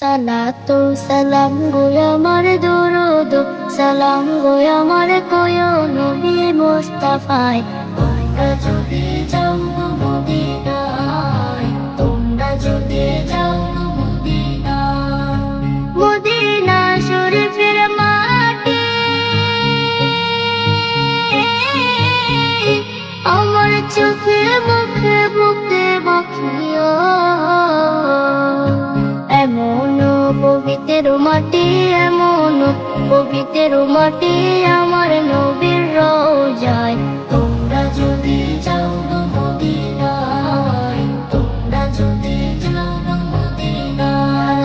সালাতু সালাম গো আমার দরুদ, সালাম গো আমার কয় নবী মুস্তাফায়। তোমরা যদি যাও মদিনায়, তোমরা পবিত্র মাটি এমন পবিত্র মাটি আমার নবীর রোজায়। তোমরা যদি যাও গো মদিনায়, তোমরা যদি যাও গো মদিনায়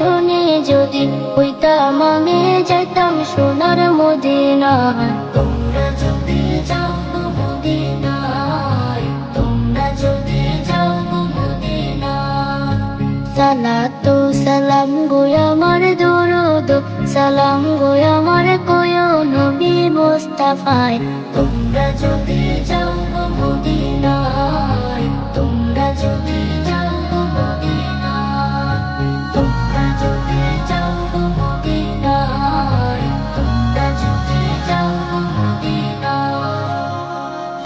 ধনী যদি হইতাম আমি যাইতাম সোনার মদিনায় তোমরা যদি যাও মদিনায় তোমরা যদি যাও মদিনায়। সালাতু সালাম গো আমার দরুদ সালাম গো আমার কয় নবী মুস্তাফায়। তোমরা যদি যাও